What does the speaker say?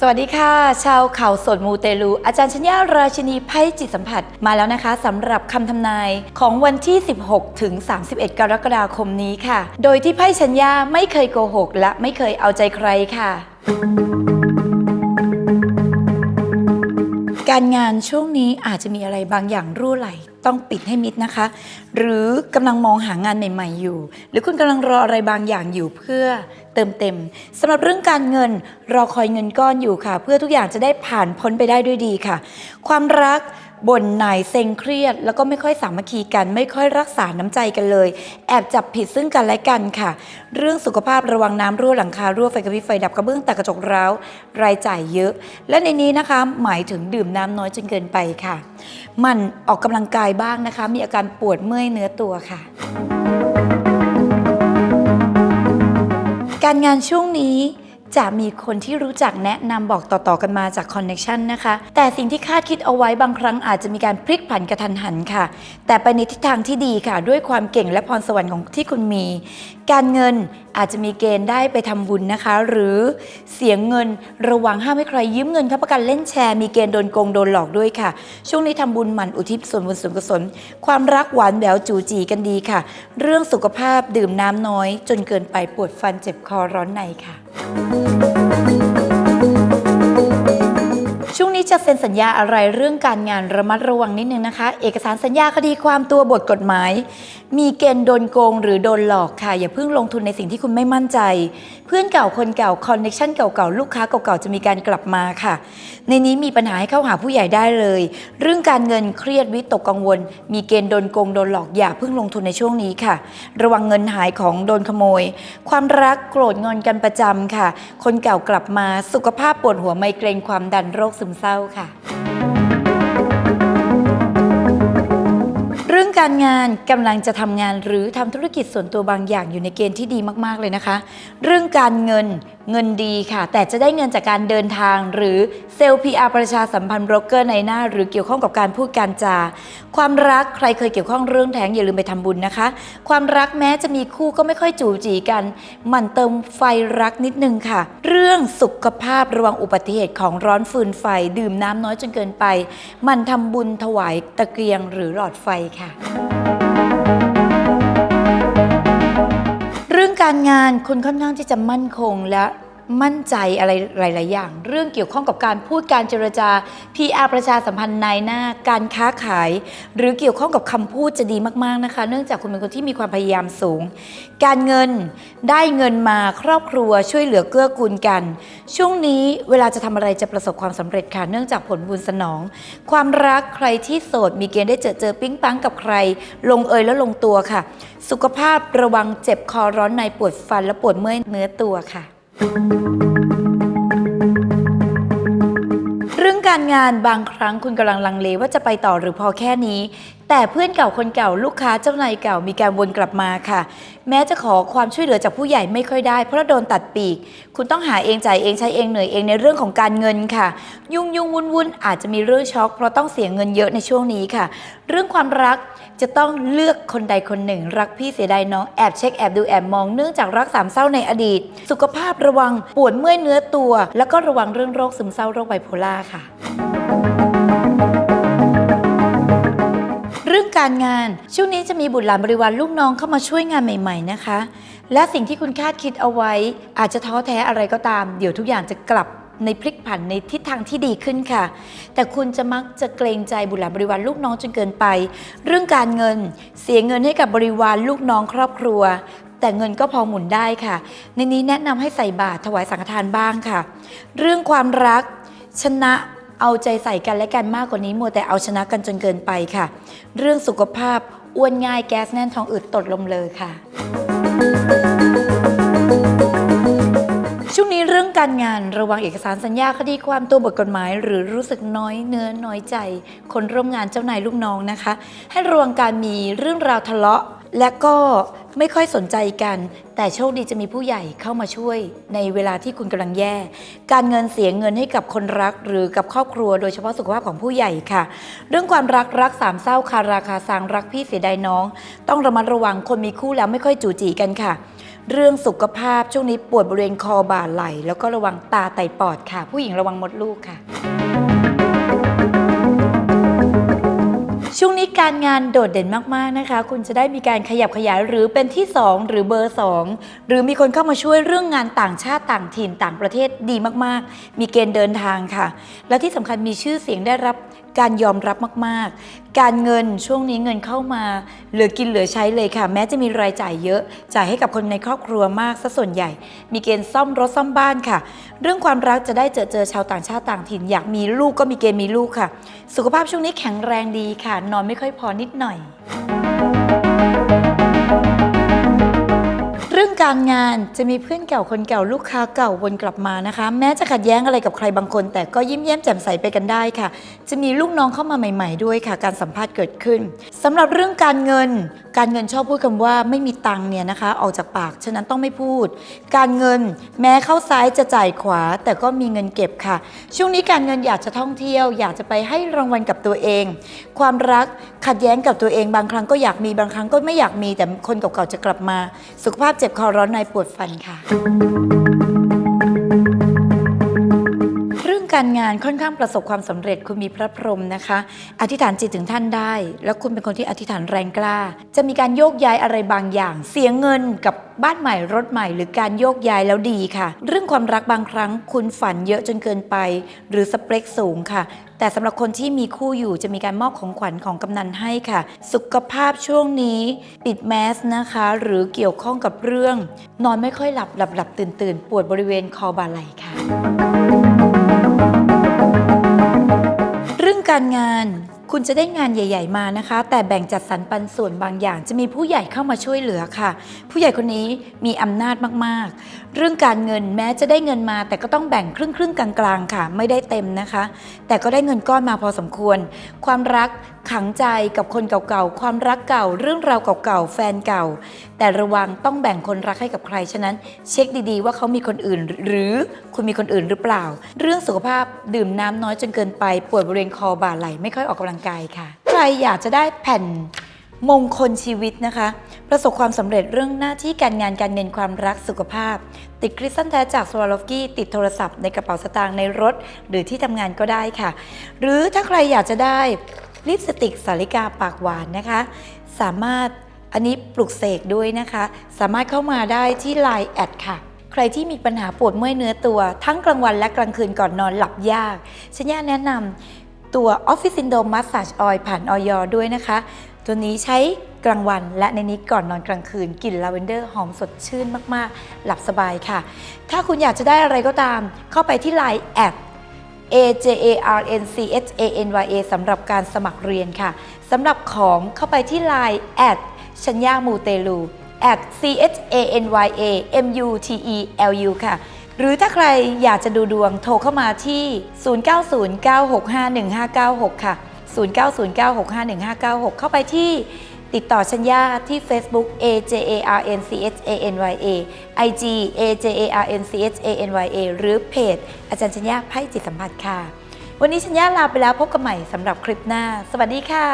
สวัสดีค่ะ ชาวเขาสดมูเตลู อาจารย์ชัญญาราชินีไพ่จิตสัมผัสมาแล้วนะคะสำหรับคำทำนายของวันที่ 16 ถึง 31 กรกฎาคมนี้ค่ะ โดยที่ไพ่ชัญญาไม่เคยโกหก และไม่เคยเอาใจใครค่ะ การงานช่วงนี้อาจจะมีอะไรบางอย่างรั่วไหลต้องปิดให้มิดนะคะ หรือกำลังมองหางานใหม่ ๆ อยู่ หรือคุณกำลังรออะไรบางอย่างอยู่เพื่อ เติมเต็มสำหรับเรื่องการเงินรอคอยเงินก้อนอยู่ค่ะ เพื่อทุกอย่างจะได้ผ่านพ้นไปได้ด้วยดีค่ะ ความรักบ่นหน่ายเซ็งเครียด แล้วก็ไม่ค่อยสามัคคีกัน ไม่ค่อยรักษาน้ำใจกันเลย แอบจับผิดซึ่งกันและกันค่ะ เรื่องสุขภาพระวังน้ำรั่วหลังคารั่วไฟกระพริบไฟดับกระเบื้องแตกกระจกร้าวรายจ่ายเยอะ และในนี้นะคะหมายถึงดื่มน้ำน้อยจนเกินไปค่ะ มันออกกำลังกายบ้างนะคะ มีอาการปวดเมื่อยเนื้อตัวค่ะ การงานช่วงนี้จะมีคนที่รู้จักแนะนำบอกต่อๆกันมาจากคอนเน็ชันนะคะ แต่สิ่งที่คาดคิดเอาไว้บางครั้งอาจจะมีการพลิกผันกระทันหันค่ะ แต่ไปในทิศทางที่ดีค่ะ ด้วยความเก่งและพรสวรรค์ของที่คุณมี การเงิน อาจจะมีเกณฑ์ได้ไปทำบุญนะคะ หรือเสียงเงินระวังห้ามให้ใครยืมเงินค้ำประกันเล่นแชร์มีเกณฑ์โดนโกงโดนหลอกด้วยค่ะ ช่วงนี้ทำบุญหมั่นอุทิศส่วนบุญส่วนกุศลความรักหวานแหววจูจีกันดีค่ะ เรื่องสุขภาพดื่มน้ำน้อย จนเกินไปปวดฟันเจ็บคอร้อนในค่ะ นี้จะเซ็นสัญญาอะไรเรื่องการงานระมัดระวังนิดนึงนะคะ เอกสารสัญญาคดีความตัวบทกฎหมาย มีเกณฑ์โดนโกงหรือโดนหลอกค่ะ อย่าเพิ่งลงทุนในสิ่งที่คุณไม่มั่นใจ เพื่อนเก่าคนเก่าคอนเนคชั่นเก่าๆลูกค้าเก่าๆจะมีการกลับมาค่ะ ในนี้มีปัญหาให้เข้าหาผู้ใหญ่ได้เลย เรื่องการเงินเครียดวิตกกังวล มีเกณฑ์โดนโกงโดนหลอกอย่าเพิ่งลงทุนในช่วงนี้ค่ะ ระวังเงินหายของโดนขโมย ความรักโกรธงอนกันประจำค่ะ คนเก่ากลับมาสุขภาพปวดหัวไมเกรนความดันโรคซึมเศร้าร้าค่ะ การงานกำลังจะทำงานหรือทำธุรกิจส่วนตัวบางอย่างอยู่ในเกณฑ์ที่ดีมากๆเลยนะคะ เรื่องการเงินเงินดีค่ะ แต่จะได้เงินจากการเดินทาง หรือเซลล์ PR ประชาสัมพันธ์โบรกเกอร์ในหน้า หรือเกี่ยวข้องกับการพูดการจา ความรักใครเคยเกี่ยวข้องเรื่องแท้งอย่าลืมไปทำบุญนะคะ ความรักแม้จะมีคู่ก็ไม่ค่อยจูจีกัน หมั่นเติมไฟรักนิดนึงค่ะ เรื่องสุขภาพระวังอุบัติเหตุของร้อนฟืนไฟ ดื่มน้ำน้อยจนเกินไปหมันทำบุญถวายตะเกียงหรือหลอดไฟค่ะ การงานคุณค่อนข้างที่จะมั่นคงและ มั่นใจอะไรหลาย ๆ อย่าง เรื่องเกี่ยวข้องกับการพูดการเจรจา PR ประชาสัมพันธ์นายหน้า การค้าขาย หรือเกี่ยวข้องกับคำพูดจะดีมาก ๆ นะคะ เนื่องจากคุณเป็นคนที่มีความพยายามสูง การเงินได้เงินมาครอบครัวช่วยเหลือเกื้อกูลกัน ช่วงนี้เวลาจะทำอะไรจะประสบความสำเร็จค่ะ เนื่องจากผลบุญสนอง ความรักใครที่โสดมีเกณฑ์ได้เจอเจอปิ๊งปังกับใคร ลงเอยแล้วลงตัวค่ะ สุขภาพระวังเจ็บคอร้อนในปวดฟันและปวดเมื่อยเนื้อตัวค่ะ เรื่องการงานบางครั้งคุณกำลังลังเลว่าจะไปต่อหรือพอแค่นี้ แต่เพื่อนเก่าคนเก่าลูกค้าเจ้านายเก่ามีการวนกลับมาค่ะ แม้จะขอความช่วยเหลือจากผู้ใหญ่ไม่ค่อยได้ เพราะโดนตัดปีก คุณต้องหาเองจ่ายเองใช้เองเหนื่อยเองในเรื่องของการเงินค่ะ ยุ่งยุ่งวุ่นวุ่นอาจจะมีเรื่องช็อกเพราะต้องเสียเงินเยอะในช่วงนี้ค่ะ เรื่องความรักจะต้องเลือกคนใดคนหนึ่ง รักพี่เสียดายน้องแอบเช็คแอบดูแอบมองเนื่องจากรักสามเศร้าในอดีต สุขภาพระวังปวดเมื่อยเนื้อตัว แล้วก็ระวังเรื่องโรคซึมเศร้าโรคไบโพล่าค่ะ การงาน ช่วงนี้จะมีบุตรหลานบริวารลูกน้องเข้ามาช่วยงานใหม่ ๆ นะคะ และสิ่งที่คุณคาดคิดเอาไว้ อาจจะท้อแท้อะไรก็ตาม เดี๋ยวทุกอย่างจะกลับในพลิกผันในทิศทางที่ดีขึ้นค่ะ แต่คุณจะมักจะเกรงใจบุตรหลานบริวารลูกน้องจนเกินไป เรื่องการเงินเสียเงินให้กับบริวารลูกน้องครอบครัว แต่เงินก็พอหมุนได้ค่ะ ในนี้แนะนำให้ใส่บาตรถวายสังฆทานบ้างค่ะ เรื่องความรักชนะ เอาใจใส่กันและกันมากกว่านี้มัวแต่เอาชนะกันจนเกินไปค่ะ เรื่องสุขภาพอ้วนง่ายแก๊สแน่นท้องอืดตดลมเลยค่ะ ช่วงนี้เรื่องการงานระวังเอกสารสัญญาคดีความตัวบทกฎหมาย หรือรู้สึกน้อยเนื้อน้อยใจ คนร่วมงานเจ้านายลูกน้องนะคะ ให้ระวังการมีเรื่องราวทะเลาะ และก็ ไม่ค่อยสนใจกัน แต่โชคดีจะมีผู้ใหญ่เข้ามาช่วยในเวลาที่คุณกำลังแย่ การเงินเสียเงินให้กับคนรักหรือกับครอบครัว โดยเฉพาะสุขภาพของผู้ใหญ่ค่ะ เรื่องความรักรักสามเศร้าคาราคาซังรักพี่เสียดายน้อง ต้องระมัดระวังคนมีคู่แล้วไม่ค่อยจูจีกันค่ะ เรื่องสุขภาพช่วงนี้ปวดบริเวณคอบ่าไหล่แล้วก็ระวังตาไตปอดค่ะ ผู้หญิงระวังมดลูกค่ะช่วง การงานโดดเด่นมากๆนะคะ คุณจะได้มีการขยับขยายหรือเป็นที่ 2 หรือเบอร์ 2 หรือมีคนเข้ามาช่วยเรื่องงานต่างชาติต่างถิ่นต่างประเทศดีมากๆ มีเกณฑ์เดินทางค่ะ และที่สำคัญมีชื่อเสียงได้รับการยอมรับมากๆ การเงินช่วงนี้เงินเข้ามาเหลือกินเหลือใช้เลยค่ะ แม้จะมีรายจ่ายเยอะจ่ายให้กับคนในครอบครัวมากซะส่วนใหญ่ มีเกณฑ์ซ่อมรถซ่อมบ้านค่ะ เรื่องความรักจะได้เจอเจอชาวต่างชาติต่างถิ่น อยากมีลูกก็มีเกณฑ์มีลูกค่ะ สุขภาพช่วงนี้แข็งแรงดีค่ะ นอนไม่ค่อยพอนิดหน่อย การงานจะมีเพื่อนเก่าคนเก่าลูกค้าเก่าวนกลับมานะคะ แม้จะขัดแย้งอะไรกับใครบางคน แต่ก็ยิ้มแย้มแจ่มใสไปกันได้ค่ะ จะมีลูกน้องเข้ามาใหม่ ๆ ด้วยค่ะ การสัมภาษณ์เกิดขึ้นสำหรับเรื่องการเงิน การเงินชอบพูดคำว่าไม่มีตังเนี่ยนะคะ ออกจากปากฉะนั้นต้องไม่พูด การเงินแม้เข้าซ้ายจะจ่ายขวา แต่ก็มีเงินเก็บค่ะ ช่วงนี้การเงินอยากจะท่องเที่ยว อยากจะไปให้รางวัลกับตัวเอง ความรักขัดแย้งกับตัวเองบางครั้งก็อยากมีบางครั้งก็ไม่อยากมีแต่คนเก่าๆจะกลับมา สุขภาพเจ็บคอร้อนในปวดฟันค่ะ เรื่องการงานค่อนข้างประสบความสำเร็จคุณมีพระพรหมนะคะ อธิษฐานจิตถึงท่านได้ แล้วคุณเป็นคนที่อธิษฐานแรงกล้า จะมีการโยกย้ายอะไรบางอย่าง เสียเงินกับบ้านใหม่รถใหม่ หรือการโยกย้ายแล้วดีค่ะ เรื่องความรักบางครั้ง คุณฝันเยอะจนเกินไป หรือสเปคสูงค่ะ แต่สำหรับคนที่มีคู่อยู่จะมีการมอบของขวัญของกำนันให้ค่ะ สุขภาพช่วงนี้ปิดแมสนะคะ หรือเกี่ยวข้องกับเรื่อง นอนไม่ค่อยหลับหลับหลับตื่นตื่นปวดบริเวณคอบ่าไหล่ค่ะ การงานคุณจะได้งานใหญ่ ๆ มานะคะ แต่แบ่งจัดสรรปันส่วนบางอย่าง จะมีผู้ใหญ่เข้ามาช่วยเหลือค่ะ ผู้ใหญ่คนนี้มีอำนาจมากๆ เรื่องการเงินแม้จะได้เงินมา แต่ก็ต้องแบ่งครึ่งครึ่งๆกลางๆค่ะ ไม่ได้เต็มนะคะ แต่ก็ได้เงินก้อนมาพอสมควร ความรักขังใจกับคนเก่าๆ ความรักเก่า เรื่องราวเก่าๆ แฟนเก่า แต่ระวังต้องแบ่งคนรักให้กับใคร ฉะนั้น เช็คดีๆ ว่าเขามีคนอื่น หรือคุณมีคนอื่นหรือเปล่า เรื่องสุขภาพดื่มน้ำน้อยจนเกินไป ปวดบริเวณคอบ่าไหล่ไม่ค่อยออกกำลังกายค่ะ ใครอยากจะได้แผ่นมงคลชีวิตนะคะ ประสบความสำเร็จเรื่องหน้าที่การงานการเงินความรักสุขภาพ ติดคริสตัลแท้จากสวาลอฟกี้ติดโทรศัพท์ในกระเป๋าสตางค์ในรถ หรือที่ทำงานก็ได้ค่ะ หรือถ้าใครอยากจะได้ลิปสติกสาริกาปากหวานนะคะ สามารถอันนี้ปลุกเสกด้วยนะคะ สามารถเข้ามาได้ที่ Line แอดค่ะ ใครที่มีปัญหาปวดเมื่อยเนื้อตัว ทั้งกลางวันและกลางคืนก่อนนอนหลับยากฉันยาแนะนำ ตัว Office Syndrome Massage Oil ผ่านออยด้วยนะคะ ตัวนี้ใช้กลางวันและในนี้ก่อนนอนกลางคืนกลิ่นลาเวนเดอร์หอมสดชื่นมาก ๆ หลับสบายค่ะ ถ้าคุณอยากจะได้อะไรก็ตาม เข้าไปที่ Line แอด A J A R N C H A N Y A สำหรับการสมัครเรียนค่ะสำหรับของเข้าไปที่ Line แอดชัญญามูเตลู at C H A N Y A M U T E L U ค่ะ หรือถ้าใครอยากจะดูดวงโทรเข้ามาที่ 0909651596 ค่ะ 0909651596 เข้าไปที่ติดต่อชัญญาที่ Facebook A J A R N C H A N Y A IG A J A R N C H A N Y A หรือเพจ อาจารย์ชัญญาไพ่จิตสัมผัสค่ะ วันนี้ชัญญาลาไปแล้วพบกันใหม่สำหรับคลิปหน้า สวัสดีค่ะ